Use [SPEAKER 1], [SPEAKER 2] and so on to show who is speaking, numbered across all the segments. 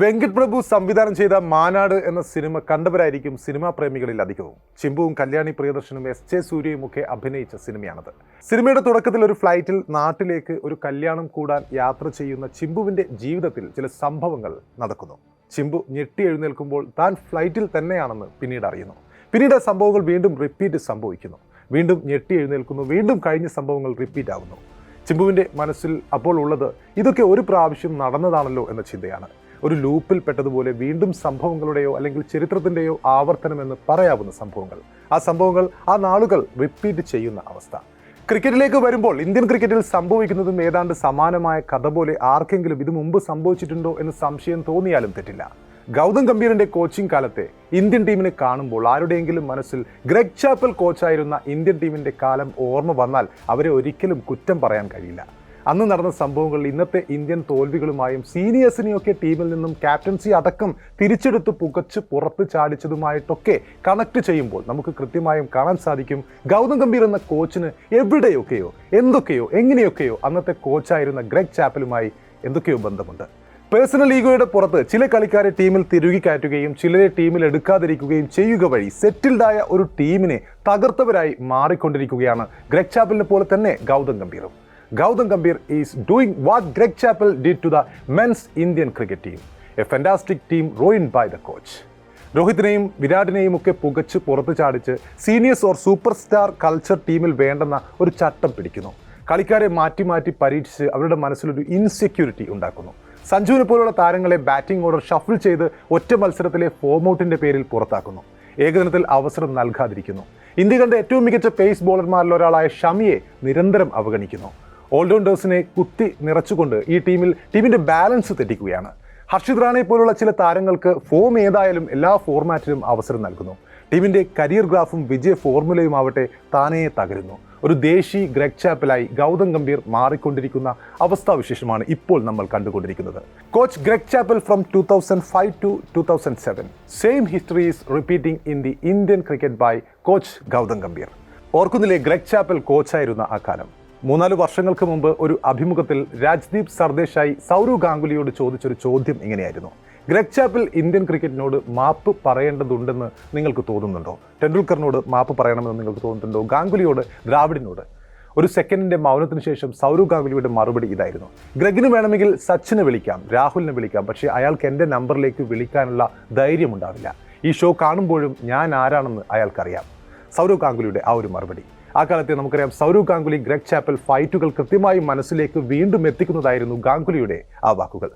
[SPEAKER 1] വെങ്കട് പ്രഭു സംവിധാനം ചെയ്ത മാനാട് എന്ന സിനിമ കണ്ടവരായിരിക്കും സിനിമാ പ്രേമികളിൽ അധികവും. ചിമ്പുവും കല്യാണി പ്രിയദർശനും എസ് ജെ സൂര്യയും ഒക്കെ അഭിനയിച്ച സിനിമയാണത്. സിനിമയുടെ തുടക്കത്തിൽ ഒരു ഫ്ലൈറ്റിൽ നാട്ടിലേക്ക് ഒരു കല്യാണം കൂടാൻ യാത്ര ചെയ്യുന്ന ചിമ്പുവിന്റെ ജീവിതത്തിൽ ചില സംഭവങ്ങൾ നടക്കുന്നു. ചിമ്പു ഞെട്ടി എഴുന്നേൽക്കുമ്പോൾ താൻ ഫ്ലൈറ്റിൽ തന്നെയാണെന്ന് പിന്നീട് അറിയുന്നു. പിന്നീട് സംഭവങ്ങൾ വീണ്ടും റിപ്പീറ്റ് സംഭവിക്കുന്നു. വീണ്ടും ഞെട്ടി എഴുന്നേൽക്കുന്നു. വീണ്ടും കഴിഞ്ഞ സംഭവങ്ങൾ റിപ്പീറ്റ് ആകുന്നു ചിമ്പുവിന്റെ മനസ്സിൽ അപ്പോൾ ഉള്ളത് ഇതൊക്കെ ഒരു പ്രാവശ്യം നടന്നതാണല്ലോ എന്ന ചിന്തയാണ്. ഒരു ലൂപ്പിൽ പെട്ടതുപോലെ വീണ്ടും സംഭവങ്ങളുടെയോ അല്ലെങ്കിൽ ചരിത്രത്തിന്റെയോ ആവർത്തനമെന്ന് പറയാവുന്ന സംഭവങ്ങൾ. ആ സംഭവങ്ങൾ ആ നാളുകൾ റിപ്പീറ്റ് ചെയ്യുന്ന അവസ്ഥ. ക്രിക്കറ്റിലേക്ക് വരുമ്പോൾ ഇന്ത്യൻ ക്രിക്കറ്റിൽ സംഭവിക്കുന്നതും ഏതാണ്ട് സമാനമായ കഥ പോലെ ആർക്കെങ്കിലും ഇത് മുമ്പ് സംഭവിച്ചിട്ടുണ്ടോ എന്ന് സംശയം തോന്നിയാലും തെറ്റില്ല. ഗൗതം ഗംഭീറിന്റെ കോച്ചിങ് കാലത്തെ ഇന്ത്യൻ ടീമിനെ കാണുമ്പോൾ ആരുടെയെങ്കിലും മനസ്സിൽ ഗ്രെഗ് ചാപ്പൽ കോച്ചായിരുന്ന ഇന്ത്യൻ ടീമിന്റെ കാലം ഓർമ്മ വന്നാൽ അവരെ ഒരിക്കലും കുറ്റം പറയാൻ കഴിയില്ല. അന്ന് നടന്ന സംഭവങ്ങളിൽ ഇന്നത്തെ ഇന്ത്യൻ തോൽവികളുമായും സീനിയേഴ്സിനെയൊക്കെ ടീമിൽ നിന്നും ക്യാപ്റ്റൻസി അടക്കം തിരിച്ചെടുത്ത് പുകച്ച് പുറത്ത് ചാടിച്ചതുമായിട്ടൊക്കെ കണക്ട് ചെയ്യുമ്പോൾ നമുക്ക് കൃത്യമായും കാണാൻ സാധിക്കും. ഗൗതം ഗംഭീർ എന്ന കോച്ചിന് എവിടെയൊക്കെയോ എന്തൊക്കെയോ എങ്ങനെയൊക്കെയോ അന്നത്തെ കോച്ചായിരുന്ന ഗ്രെഗ് ചാപ്പലുമായി എന്തൊക്കെയോ ബന്ധമുണ്ട്. പേഴ്സണൽ ഈഗോയുടെ പുറത്ത് ചില കളിക്കാരെ ടീമിൽ തിരുകി കയറ്റുകയും ചിലരെ ടീമിൽ എടുക്കാതിരിക്കുകയും ചെയ്യുക വഴി സെറ്റിൽഡായ ഒരു ടീമിനെ തകർത്തവരായി മാറിക്കൊണ്ടിരിക്കുകയാണ് ഗ്രെഗ് ചാപ്പലിനെ പോലെ തന്നെ Gautam ഗംഭീറും. Gautam Gambhir is doing what Greg Chappell did to the men's Indian cricket team a fantastic team ruin by the coach രോഹിത്തിനെയും വിരാടിനെയും ഒക്കെ പുകച്ച് പുറത്ത് ചാടിച്ച് seniors or super star culture ടീമിൽ വേണ്ടെന്ന ഒരു ചട്ടം പിടിക്കുന്നു. കളിക്കാരെ മാറ്റി മാറ്റി പരീക്ഷിച്ച് അവരുടെ മനസ്സിലൊരു ഇൻസെക്യൂരിറ്റി ഉണ്ടാക്കുന്നു. സഞ്ജുവിനെ പോലുള്ള താരങ്ങളെ ബാറ്റിംഗ് ഓർഡർ ഷഫിൾ ചെയ്ത് ഒറ്റ മത്സരത്തിലെ ഫോം ഔട്ടിന്റെ പേരിൽ പുറത്താക്കുന്നു. ഏകദിനത്തിൽ അവസരം നൽകാതിരിക്കുന്നു. ഇന്ത്യ കണ്ട ഏറ്റവും മികച്ച പേസ് ബോളർമാരിൽ ഒരാളായ ഷമിയെ നിരന്തരം അവഗണിക്കുന്നു. ഓൾറൗണ്ടേഴ്സിനെ കുത്തി നിറച്ചുകൊണ്ട് ഈ ടീമിൽ ടീമിന്റെ ബാലൻസ് തെറ്റിക്കുകയാണ്. ഹർഷിത് റാണയെ പോലുള്ള ചില താരങ്ങൾക്ക് ഫോം ഏതായാലും എല്ലാ ഫോർമാറ്റിലും അവസരം നൽകുന്നു. ടീമിന്റെ കരിയർ ഗ്രാഫും വിജയ ഫോർമുലയും ആവട്ടെ താനേ തകരുന്നു. ഒരു ദേശി ഗ്രെഗ് ചാപ്പലായി ഗൗതം ഗംഭീർ മാറിക്കൊണ്ടിരിക്കുന്ന അവസ്ഥാവിശേഷമാണ് ഇപ്പോൾ നമ്മൾ കണ്ടുകൊണ്ടിരിക്കുന്നത്. Coach Greg Chappell from two thousand five to two thousand seven same history is repeating in the Indian cricket by coach Gautam Gambhir. ഓർക്കുന്നില്ലേ ഗ്രെഗ് ചാപ്പൽ കോച്ചായിരുന്ന ആ കാലം? മൂന്നാൽ വർഷങ്ങൾക്ക് മുമ്പ് ഒരു അഭിമുഖത്തിൽ രാജ്ദീപ് സർദേശായി സൗരവ് ഗാംഗുലിയോട് ചോദിച്ചൊരു ചോദ്യം ഇങ്ങനെയായിരുന്നു. ഗ്രഗ് ചാപ്പിൽ ഇന്ത്യൻ ക്രിക്കറ്റിനോട് മാപ്പ് പറയേണ്ടതുണ്ടെന്ന് നിങ്ങൾക്ക് തോന്നുന്നുണ്ടോ? ടെണ്ടുൽക്കറിനോട് മാപ്പ് പറയണമെന്ന് നിങ്ങൾക്ക് തോന്നുന്നുണ്ടോ? ഗാംഗുലിയോട് ദ്രാവിഡിനോട്? ഒരു സെക്കൻഡിന്റെ മൗനത്തിന് ശേഷം സൗരവ് ഗാംഗുലിയുടെ മറുപടി ഇതായിരുന്നു. ഗ്രഗിന് വേണമെങ്കിൽ സച്ചിനെ വിളിക്കാം രാഹുലിനെ വിളിക്കാം പക്ഷേ അയാൾക്ക് എന്റെ നമ്പറിലേക്ക് വിളിക്കാനുള്ള ധൈര്യമുണ്ടാവില്ല. ഈ ഷോ കാണുമ്പോഴും ഞാൻ ആരാണെന്ന് അയാൾക്കറിയാം. സൗരവ് ഗാംഗുലിയുടെ ആ ഒരു മറുപടി. ആ കാലത്തെ നമുക്കറിയാം സൗരവ് ഗാംഗുലി ഗ്രെഗ് ചാപ്പൽ ഫൈറ്റുകൾ കൃത്യമായി മനസ്സിലേക്ക് വീണ്ടും എത്തിക്കുന്നതായിരുന്നു ഗാംഗുലിയുടെ ആ വാക്കുകൾ.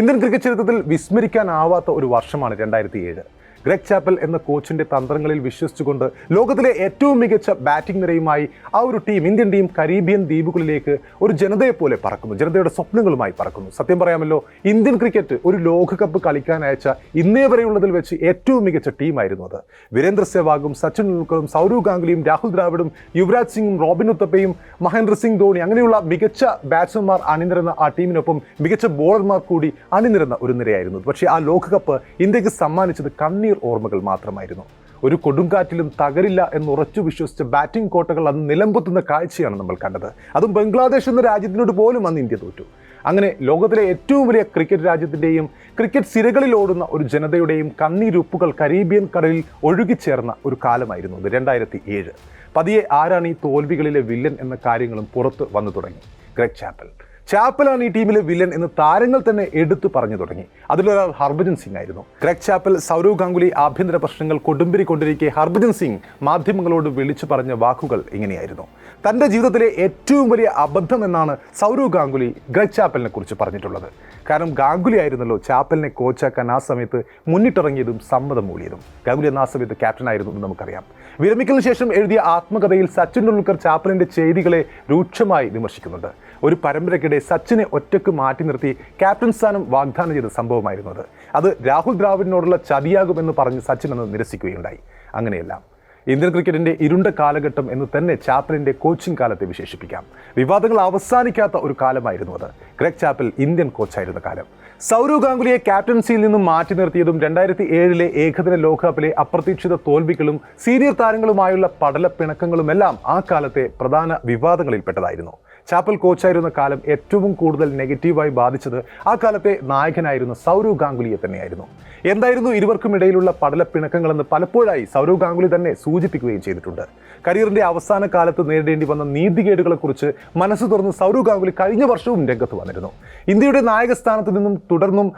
[SPEAKER 1] ഇന്ത്യൻ ക്രിക്കറ്റ് ചരിത്രത്തിൽ വിസ്മരിക്കാനാവാത്ത ഒരു വർഷമാണ് രണ്ടായിരത്തി ഏഴ് ഗ്രെഗ് ചാപ്പൽ എന്ന കോച്ചിന്റെ തന്ത്രങ്ങളിൽ വിശ്വസിച്ചുകൊണ്ട് ലോകത്തിലെ ഏറ്റവും മികച്ച ബാറ്റിംഗ് നിരയുമായി ആ ഒരു ടീം ഇന്ത്യൻ ടീം കരീബിയൻ ദ്വീപുകളിലേക്ക് ഒരു ജനതയെ പോലെ പറക്കുന്നു. ജനതയുടെ സ്വപ്നങ്ങളുമായി പറക്കുന്നു. സത്യം പറയാമല്ലോ ഇന്ത്യൻ ക്രിക്കറ്റ് ഒരു ലോകകപ്പ് കളിക്കാൻ അയച്ച ഇന്നേ വരെയുള്ളതിൽ വെച്ച് ഏറ്റവും മികച്ച ടീമായിരുന്നു അത്. വീരേന്ദ്ര സെവാഗും സച്ചിൻ ടെണ്ടുൽക്കറും സൗരവ് ഗാംഗുലിയും രാഹുൽ ദ്രാവിഡും യുവരാജ് സിംഗും റോബിൻ ഉത്തപ്പയും മഹേന്ദ്ര സിംഗ് ധോണി അങ്ങനെയുള്ള മികച്ച ബാറ്റ്സ്മാൻമാർ അണിനിരുന്ന ആ ടീമിനൊപ്പം മികച്ച ബോളർമാർ കൂടി അണിനിരുന്ന ഒരു നിരയായിരുന്നു പക്ഷേ ആ ലോകകപ്പ് ഇന്ത്യയ്ക്ക് സമ്മാനിച്ചത് കണ്ണീർ ഓർമ്മകൾ മാത്രമായിരുന്നു. ഒരു കൊടുങ്കാറ്റിലും തകരില്ല എന്ന് ഉറച്ചു വിശ്വസിച്ച ബാറ്റിംഗ് കോട്ടകൾ അന്ന് നിലംപൊത്തുന്ന കാഴ്ചയാണ് നമ്മൾ കണ്ടത്. അതും ബംഗ്ലാദേശ് എന്ന രാജ്യത്തിനോട് പോലും അന്ന് ഇന്ത്യ തോറ്റു. അങ്ങനെ ലോകത്തിലെ ഏറ്റവും വലിയ ക്രിക്കറ്റ് രാജ്യത്തിന്റെയും ക്രിക്കറ്റ് സിരകളിൽ ഓടുന്ന ഒരു ജനതയുടെയും കണ്ണീരുപ്പുകൾ കരീബിയൻ കടലിൽ ഒഴുകിച്ചേർന്ന ഒരു കാലമായിരുന്നു അത് രണ്ടായിരത്തി ഏഴ് പതിയെ ആരാണ് ഈ തോൽവികളിലെ വില്ലൻ എന്ന കാര്യങ്ങളും പുറത്ത് വന്നു തുടങ്ങി. Greg chapel. ചാപ്പലാണ് ഈ ടീമിലെ വില്ലൻ എന്ന് താരങ്ങൾ തന്നെ എടുത്തു പറഞ്ഞു തുടങ്ങി. അതിലൊരാൾ ഹർഭജൻ സിംഗ് ആയിരുന്നു. ഗ്രെഗ് ചാപ്പൽ സൗരവ് ഗാംഗുലി ആഭ്യന്തര പ്രശ്നങ്ങൾ കൊടുമ്പിരി കൊണ്ടിരിക്കെ ഹർഭജൻ സിംഗ് മാധ്യമങ്ങളോട് വിളിച്ചു പറഞ്ഞ വാക്കുകൾ ഇങ്ങനെയായിരുന്നു. തന്റെ ജീവിതത്തിലെ ഏറ്റവും വലിയ അബദ്ധം എന്നാണ് സൗരവ് ഗാംഗുലി ഗ്രെഗ് ചാപ്പലിനെ കുറിച്ച് പറഞ്ഞിട്ടുള്ളത്. കാരണം ഗാംഗുലി ആയിരുന്നല്ലോ ചാപ്പലിനെ കോച്ചാക്കാൻ ആ സമയത്ത് മുന്നിട്ടിറങ്ങിയതും സമ്മതം മൂളിയതും. ഗാംഗുലി എന്ന ആ സമയത്ത് ക്യാപ്റ്റനായിരുന്നു എന്ന് നമുക്കറിയാം. വിരമിക്കലിന് ശേഷം എഴുതിയ ആത്മകഥയിൽ സച്ചിൻ ടെണ്ടുൽക്കർ ചാപ്പലിന്റെ ചെയ്തികളെ രൂക്ഷമായി വിമർശിക്കുന്നുണ്ട്. ഒരു പരമ്പരയ്ക്കിടെ സച്ചിനെ ഒറ്റയ്ക്ക് മാറ്റി നിർത്തി ക്യാപ്റ്റൻ സ്ഥാനം വാഗ്ദാനം ചെയ്ത സംഭവമായിരുന്നു അത്. അത് രാഹുൽ ദ്രാവിഡിനോടുള്ള ചതിയാകുമെന്ന് പറഞ്ഞ് സച്ചിൻ അന്ന് നിരസിക്കുകയുണ്ടായി. അങ്ങനെയല്ല. ഇന്ത്യൻ ക്രിക്കറ്റിന്റെ ഇരുണ്ട കാലഘട്ടം എന്ന് തന്നെ ചാപ്പലിന്റെ കോച്ചിങ് കാലത്തെ വിശേഷിപ്പിക്കാം. വിവാദങ്ങൾ അവസാനിക്കാത്ത ഒരു കാലമായിരുന്നു അത്. ഗ്രെഗ് ചാപ്പൽ ഇന്ത്യൻ കോച്ചായിരുന്ന കാലം. സൗരവ് ഗാംഗുലിയെ ക്യാപ്റ്റൻസിയിൽ നിന്നും മാറ്റി നിർത്തിയതും രണ്ടായിരത്തി ഏഴിലെ ഏകദിന ലോകകപ്പിലെ അപ്രതീക്ഷിത തോൽവികളും സീനിയർ താരങ്ങളുമായുള്ള പടലപ്പിണക്കങ്ങളുമെല്ലാം ആ കാലത്തെ പ്രധാന വിവാദങ്ങളിൽപ്പെട്ടതായിരുന്നു. ചാപ്പൽ കോച്ചായിരുന്ന കാലം ഏറ്റവും കൂടുതൽ നെഗറ്റീവായി ബാധിച്ചത് ആ കാലത്തെ നായകനായിരുന്ന സൗരവ് ഗാംഗുലിയെ തന്നെയായിരുന്നു. എന്തായിരുന്നു ഇരുവർക്കും ഇടയിലുള്ള പടലപ്പിണക്കങ്ങളെന്ന് പലപ്പോഴായി സൗരവ് ഗാംഗുലി തന്നെ സൂചിപ്പിക്കുകയും ചെയ്തിട്ടുണ്ട്. കരിയറിന്റെ അവസാന കാലത്ത് നേരിടേണ്ടി വന്ന നീതികേടുകളെക്കുറിച്ച് മനസ്സ് തുറന്ന് സൗരവ് ഗാംഗുലി കഴിഞ്ഞ വർഷവും രംഗത്ത് വന്നിരുന്നു. ഇന്ത്യയുടെ നായക സ്ഥാനത്ത് നിന്നും തുടർന്നും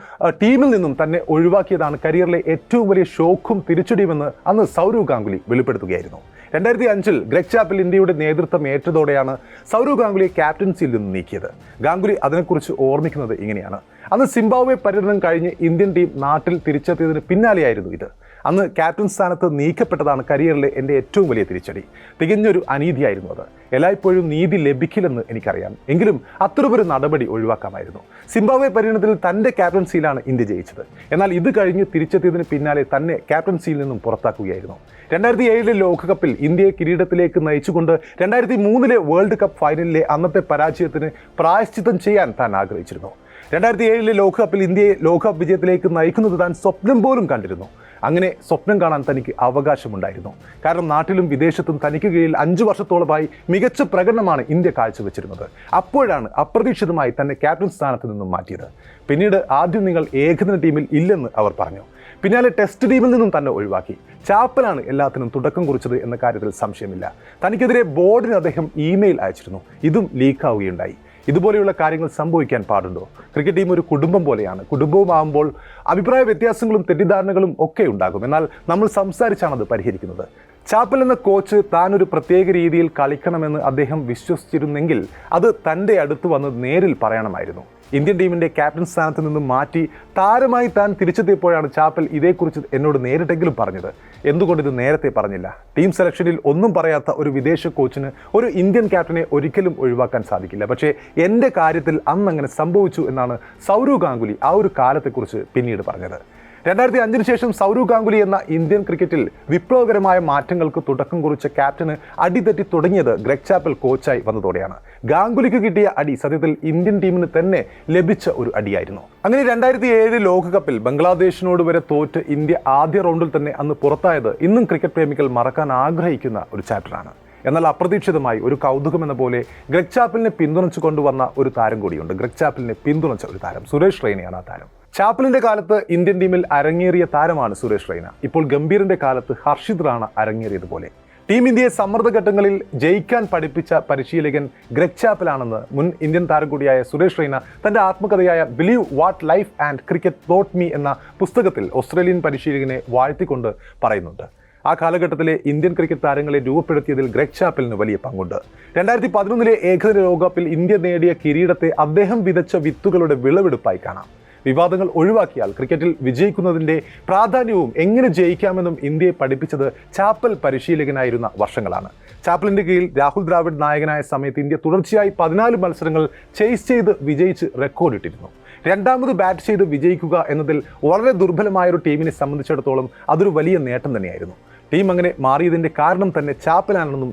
[SPEAKER 1] ടീമിൽ നിന്നും തന്നെ ഒഴിവാക്കിയതാണ് കരിയറിലെ ഏറ്റവും വലിയ ഷോക്കും തിരിച്ചടിയുമെന്ന് അന്ന് സൗരവ് ഗാംഗുലി വെളിപ്പെടുത്തുകയായിരുന്നു. രണ്ടായിരത്തി അഞ്ചിൽ ഗ്രെഗ് ചാപ്പിൽ ഇന്ത്യയുടെ നേതൃത്വം ഏറ്റതോടെയാണ് സൗരവ് ഗാംഗുലി ക്യാപ്റ്റൻസിയിൽ നിന്ന് നീക്കിയത്. ഗാംഗുലി അതിനെക്കുറിച്ച് ഓർമ്മിക്കുന്നത് ഇങ്ങനെയാണ്. അന്ന് സിംബാബ്വെ പര്യടനം കഴിഞ്ഞ് ഇന്ത്യൻ ടീം നാട്ടിൽ തിരിച്ചെത്തിയതിന് പിന്നാലെയായിരുന്നു ഇത്. അന്ന് ക്യാപ്റ്റൻ സ്ഥാനത്ത് നീക്കപ്പെട്ടതാണ് കരിയറിലെ എന്റെ ഏറ്റവും വലിയ തിരിച്ചടി. തികഞ്ഞൊരു അനീതിയായിരുന്നു അത്. എല്ലായ്പ്പോഴും നീതി ലഭിക്കില്ലെന്ന് എനിക്കറിയാം. എങ്കിലും അത്തരമൊരു നടപടി ഒഴിവാക്കാമായിരുന്നു. സിംബാബ്വെ പര്യടനത്തിൽ തന്റെ ക്യാപ്റ്റൻസിയിലാണ് ഇന്ത്യ ജയിച്ചത്. എന്നാൽ ഇത് കഴിഞ്ഞ് തിരിച്ചെത്തിയതിന് പിന്നാലെ തന്നെ ക്യാപ്റ്റൻസിയിൽ നിന്നും പുറത്താക്കുകയായിരുന്നു. രണ്ടായിരത്തി ഏഴിലെ ലോകകപ്പിൽ ഇന്ത്യയെ കിരീടത്തിലേക്ക് നയിച്ചുകൊണ്ട് രണ്ടായിരത്തി മൂന്നിലെ വേൾഡ് കപ്പ് ഫൈനലിലെ അന്നത്തെ പരാജയത്തിന് പ്രായശ്ചിത്തം ചെയ്യാൻ താൻ ആഗ്രഹിച്ചിരുന്നു. രണ്ടായിരത്തി ഏഴിലെ ലോകകപ്പിൽ ഇന്ത്യയെ ലോകകപ്പ് വിജയത്തിലേക്ക് നയിക്കുന്നത് താൻ സ്വപ്നം പോലും കണ്ടിരുന്നു. അങ്ങനെ സ്വപ്നം കാണാൻ തനിക്ക് അവകാശമുണ്ടായിരുന്നു. കാരണം നാട്ടിലും വിദേശത്തും തനിക്ക് കീഴിൽ അഞ്ചു വർഷത്തോളമായി മികച്ച പ്രകടനമാണ് ഇന്ത്യ കാഴ്ചവെച്ചിരുന്നത്. അപ്പോഴാണ് അപ്രതീക്ഷിതമായി തന്നെ ക്യാപ്റ്റൻ സ്ഥാനത്ത് നിന്നും മാറ്റിയത്. പിന്നീട് ആദ്യം നിങ്ങൾ ഏകദിന ടീമിൽ ഇല്ലെന്ന് അവർ പറഞ്ഞു. പിന്നാലെ ടെസ്റ്റ് ടീമിൽ നിന്നും തന്നെ ഒഴിവാക്കി. ചാപ്പലാണ് എല്ലാത്തിനും തുടക്കം കുറിച്ചത് എന്ന കാര്യത്തിൽ സംശയമില്ല. തനിക്കെതിരെ ബോർഡിന് അദ്ദേഹം ഇമെയിൽ അയച്ചിരുന്നു. ഇതും ലീക്കാവുകയുണ്ടായി. ഇതുപോലെയുള്ള കാര്യങ്ങൾ സംഭവിക്കാൻ പാടുണ്ടോ? ക്രിക്കറ്റ് ടീം ഒരു കുടുംബം പോലെയാണ്. കുടുംബവുമാകുമ്പോൾ അഭിപ്രായ വ്യത്യാസങ്ങളും തെറ്റിദ്ധാരണകളും ഒക്കെ ഉണ്ടാകും. എന്നാൽ നമ്മൾ സംസാരിച്ചാണ് അത് പരിഹരിക്കുന്നത്. ചാപ്പൽ എന്ന കോച്ച് താൻ ഒരു പ്രത്യേക രീതിയിൽ കളിക്കണമെന്ന് അദ്ദേഹം വിശ്വസിച്ചിരുന്നെങ്കിൽ അത് തന്റെ അടുത്ത് വന്ന് നേരിൽ പറയണമായിരുന്നു. ഇന്ത്യൻ ടീമിന്റെ ക്യാപ്റ്റൻ സ്ഥാനത്ത് നിന്നും മാറ്റി താരമായി താൻ തിരിച്ചെത്തിയപ്പോഴാണ് ചാപ്പൽ ഇതേക്കുറിച്ച് എന്നോട് നേരിട്ടെങ്കിലും പറഞ്ഞത്. എന്തുകൊണ്ട് ഇത് നേരത്തെ പറഞ്ഞില്ല? ടീം സെലക്ഷനിൽ ഒന്നും പറയാത്ത ഒരു വിദേശ കോച്ചിന് ഒരു ഇന്ത്യൻ ക്യാപ്റ്റനെ ഒരിക്കലും ഒഴിവാക്കാൻ സാധിക്കില്ല. പക്ഷേ എന്റെ കാര്യത്തിൽ അന്ന് അങ്ങനെ സംഭവിച്ചു എന്നാണ് സൗരവ് ഗാംഗുലി ആ ഒരു കാലത്തെക്കുറിച്ച് പിന്നീട് പറഞ്ഞത്. രണ്ടായിരത്തി അഞ്ചിന് ശേഷം സൗരവ് ഗാംഗുലി എന്ന ഇന്ത്യൻ ക്രിക്കറ്റിൽ വിപ്ലവകരമായ മാറ്റങ്ങൾക്ക് തുടക്കം കുറിച്ച ക്യാപ്റ്റന് അടിതെറ്റി തുടങ്ങിയത് ഗ്രെഗ് ചാപ്പൽ കോച്ചായി വന്നതോടെയാണ്. ഗാംഗുലിക്ക് കിട്ടിയ അടി സത്യത്തിൽ ഇന്ത്യൻ ടീമിന് തന്നെ ലഭിച്ച ഒരു അടിയായിരുന്നു. അങ്ങനെ രണ്ടായിരത്തി ഏഴ് ലോകകപ്പിൽ ബംഗ്ലാദേശിനോട് വരെ തോറ്റ് ഇന്ത്യ ആദ്യ റൗണ്ടിൽ തന്നെ അന്ന് പുറത്തായത് ഇന്നും ക്രിക്കറ്റ് പ്രേമികൾ മറക്കാൻ ആഗ്രഹിക്കുന്ന ഒരു ചാപ്റ്ററാണ്. എന്നാൽ അപ്രതീക്ഷിതമായി ഒരു കൗതുകം എന്ന പോലെ ഗ്രെഗ് ചാപ്പലിനെ പിന്തുണച്ചു കൊണ്ടുവന്ന ഒരു താരം കൂടിയുണ്ട്. ഗ്രെഗ് ചാപ്പലിനെ പിന്തുണച്ച ഒരു താരം സുരേഷ് റെയ്നയാണ് ആ താരം. ചാപ്പലിന്റെ കാലത്ത് ഇന്ത്യൻ ടീമിൽ അരങ്ങേറിയ താരമാണ് സുരേഷ് റൈന. ഇപ്പോൾ ഗംഭീറിന്റെ കാലത്ത് ഹർഷിത് റാണ അരങ്ങേറിയതുപോലെ. ടീം ഇന്ത്യയെ സമ്മർദ്ദഘട്ടങ്ങളിൽ ജയിക്കാൻ പഠിപ്പിച്ച പരിശീലകൻ ഗ്രെഗ് ചാപ്പലാണെന്ന് മുൻ ഇന്ത്യൻ താരം കൂടിയായ സുരേഷ് റൈന തന്റെ ആത്മകഥയായ believe what life and cricket taught me എന്ന പുസ്തകത്തിൽ ഓസ്ട്രേലിയൻ പരിശീലകനെ വാഴ്ത്തിക്കൊണ്ട് പറയുന്നുണ്ട്. ആ കാലഘട്ടത്തിലെ ഇന്ത്യൻ ക്രിക്കറ്റ് താരങ്ങളെ രൂപപ്പെടുത്തിയതിൽ ഗ്രെഗ് ചാപ്പലിന് വലിയ പങ്കുണ്ട്. രണ്ടായിരത്തി പതിനൊന്നിലെ ഏകദിന ലോകകപ്പിൽ ഇന്ത്യ നേടിയ കിരീടത്തെ അദ്ദേഹം വിതച്ച വിത്തുകളുടെ വിളവെടുപ്പായി കാണാം. വിവാദങ്ങൾ ഒഴിവാക്കിയാൽ ക്രിക്കറ്റിൽ വിജയിക്കുന്നതിന്റെ പ്രാധാന്യവും എങ്ങനെ ജയിക്കാമെന്നും ഇന്ത്യയെ പഠിപ്പിച്ചത് ചാപ്പൽ പരിശീലകനായിരുന്ന വർഷങ്ങളാണ്. ചാപ്പലിന്റെ കീഴിൽ രാഹുൽ ദ്രാവിഡ് നായകനായ സമയത്ത് ഇന്ത്യ തുടർച്ചയായി പതിനാല് മത്സരങ്ങൾ ചേസ് ചെയ്ത് വിജയിച്ച് റെക്കോർഡിട്ടിരുന്നു രണ്ടാമത് ബാറ്റ് ചെയ്ത് വിജയിക്കുക എന്നതിൽ വളരെ ദുർബലമായ ഒരു ടീമിനെ സംബന്ധിച്ചിടത്തോളം അതൊരു വലിയ നേട്ടം തന്നെയായിരുന്നു. ടീം അങ്ങനെ മാറിയതിന്റെ കാരണം തന്നെ ചാപ്പലാണെന്നും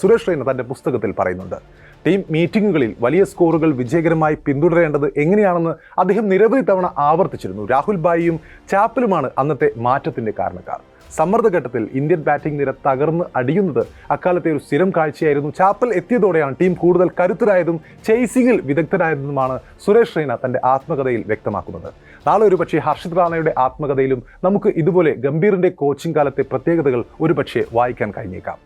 [SPEAKER 1] സുരേഷ് റെയ്ന തന്റെ പുസ്തകത്തിൽ പറയുന്നുണ്ട്. ടീം മീറ്റിംഗുകളിൽ വലിയ സ്കോറുകൾ വിജയകരമായി പിന്തുടരേണ്ടത് എങ്ങനെയാണെന്ന് അദ്ദേഹം നിരവധി തവണ ആവർത്തിച്ചിരുന്നു. രാഹുൽ ബായിയും ചാപ്പലുമാണ് അന്നത്തെ മാറ്റത്തിന്റെ കാരണക്കാർ. സമ്മർദ്ദഘട്ടത്തിൽ ഇന്ത്യൻ ബാറ്റിംഗ് നിര തകർന്ന് അടിയുന്നത് അക്കാലത്തെ ഒരു സ്ഥിരം കാഴ്ചയായിരുന്നു. ചാപ്പൽ എത്തിയതോടെയാണ് ടീം കൂടുതൽ കരുത്തരായതും ചേസിംഗിൽ വിദഗ്ധരായതുമാണ് സുരേഷ് റെയ്ന തന്റെ ആത്മകഥയിൽ വ്യക്തമാക്കുന്നത്. നാളെ ഒരു പക്ഷേ ഹർഷിത് റാണയുടെ ആത്മകഥയിലും നമുക്ക് ഇതുപോലെ ഗംഭീറിന്റെ കോച്ചിങ് കാലത്തെ പ്രത്യേകതകൾ ഒരുപക്ഷെ വായിക്കാൻ കഴിഞ്ഞേക്കാം.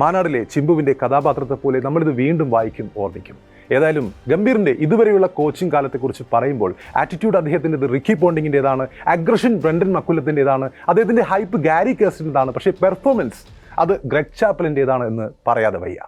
[SPEAKER 1] മാനാടിലെ ചിമ്പുവിന്റെ കഥാപാത്രത്തെ പോലെ നമ്മളിത് വീണ്ടും വായിക്കും ഓർമ്മിക്കും. ഏതായാലും ഗംഭീറിന്റെ ഇതുവരെയുള്ള കോച്ചിങ് കാലത്തെക്കുറിച്ച് പറയുമ്പോൾ ആറ്റിറ്റ്യൂഡ് അദ്ദേഹത്തിന്റെത് റിക്കി പോണ്ടിങ്ങിന്റെതാണ് അഗ്രഷൻ ബ്രണ്ടൻ മക്കുലത്തിന്റെതാണ് അദ്ദേഹത്തിന്റെ ഹൈപ്പ് ഗാരി കേസിന്റെതാണ് പക്ഷേ പെർഫോമൻസ് അത് ഗ്രെഗ് ചാപ്പലിന്റെതാണ് എന്ന് പറയാതെ വയ്യ.